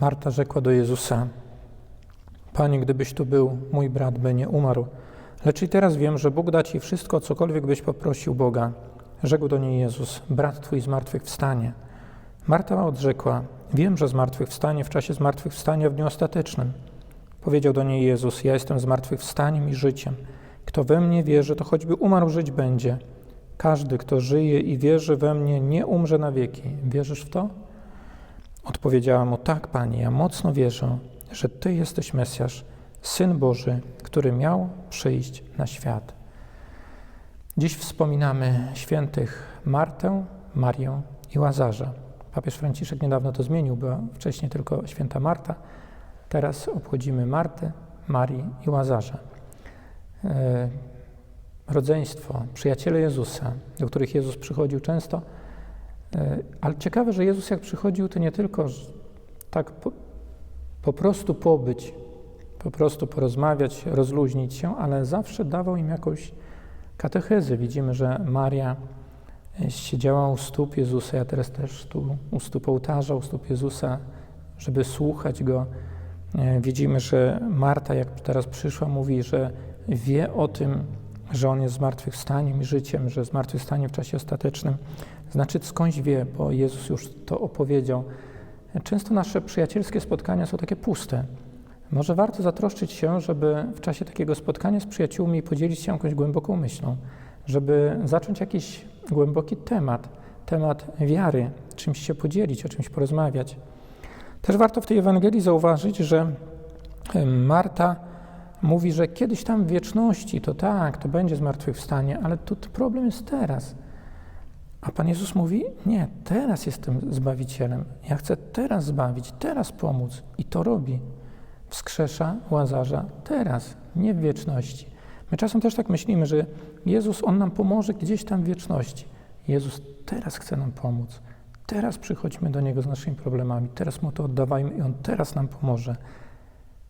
Marta rzekła do Jezusa: Panie, gdybyś tu był, mój brat by nie umarł. Lecz i teraz wiem, że Bóg da ci wszystko, cokolwiek byś poprosił Boga. Rzekł do niej Jezus: Brat twój zmartwychwstanie. Marta odrzekła: Wiem, że zmartwychwstanie w czasie zmartwychwstania w dniu ostatecznym. Powiedział do niej Jezus: Ja jestem zmartwychwstaniem i życiem. Kto we mnie wierzy, to choćby umarł, żyć będzie. Każdy, kto żyje i wierzy we mnie, nie umrze na wieki. Wierzysz w to? Odpowiedziała mu: Tak, panie, ja mocno wierzę, że ty jesteś Mesjasz, syn Boży, który miał przyjść na świat. Dziś wspominamy świętych Martę, Marię i Łazarza. Papież Franciszek niedawno to zmienił, była wcześniej tylko święta Marta. Teraz obchodzimy Martę, Marii i Łazarza. E, rodzeństwo, przyjaciele Jezusa, do których Jezus przychodził często, ale ciekawe, że Jezus jak przychodził, to nie tylko tak po, po prostu pobyć, po prostu porozmawiać, rozluźnić się, ale zawsze dawał im jakąś katechezę. Widzimy, że Maria e, siedziała u stóp Jezusa, ja teraz też tu u stóp ołtarza, u stóp Jezusa, żeby słuchać Go. E, widzimy, że Marta, jak teraz przyszła, mówi, że wie o tym, że On jest zmartwychwstaniem i życiem, że zmartwychwstanie w czasie ostatecznym. Znaczy skądś wie, bo Jezus już to opowiedział. Często nasze przyjacielskie spotkania są takie puste. Może warto zatroszczyć się, żeby w czasie takiego spotkania z przyjaciółmi podzielić się jakąś głęboką myślą, żeby zacząć jakiś głęboki temat, temat wiary, czymś się podzielić, o czymś porozmawiać. Też warto w tej Ewangelii zauważyć, że Marta mówi, że kiedyś tam w wieczności to tak, to będzie zmartwychwstanie, ale tu problem jest teraz. A Pan Jezus mówi: Nie, teraz jestem zbawicielem. Ja chcę teraz zbawić, teraz pomóc. I to robi. Wskrzesza łazarza teraz, nie w wieczności. My czasem też tak myślimy, że Jezus, On nam pomoże gdzieś tam w wieczności. Jezus teraz chce nam pomóc. Teraz przychodźmy do Niego z naszymi problemami. Teraz Mu to oddawajmy i On teraz nam pomoże.